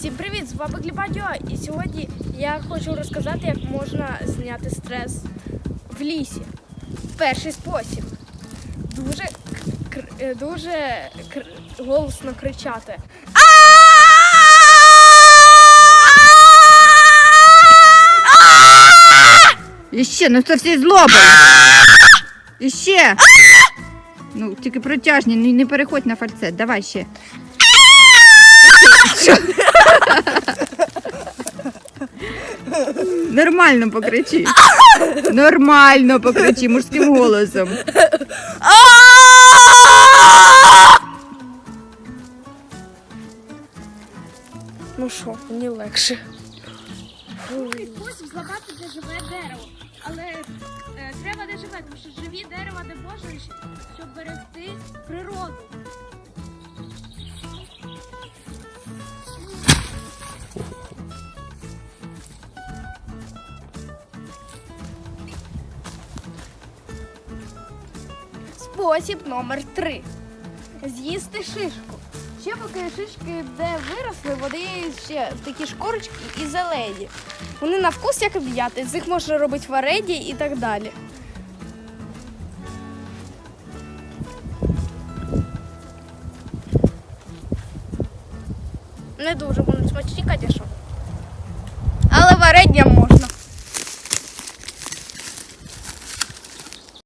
Всім привіт! З вами Глібадьо. І сьогодні я хочу розказати, як можна зняти стрес в лісі. Перший спосіб. Дуже, е, дуже голосно кричати. Іще, ну це всі злоби. Іще. Ну, тільки протяжні, не переходь на фальцет. Давай ще. Нормально покричи. Нормально покричи мужським голосом. Ну що, мені легше. Другий спосіб зламати де живе дерево. Але е, треба де живе, тому що живі дерева не можна, щоб берегти природу. Спосіб номер три. З'їсти шишку. Ще поки шишки де виросли, вони ще такі шкорочки і зелені. Вони на вкус як в'яти, з них можна робити варені і так далі. Не дуже вони смачні. Але варення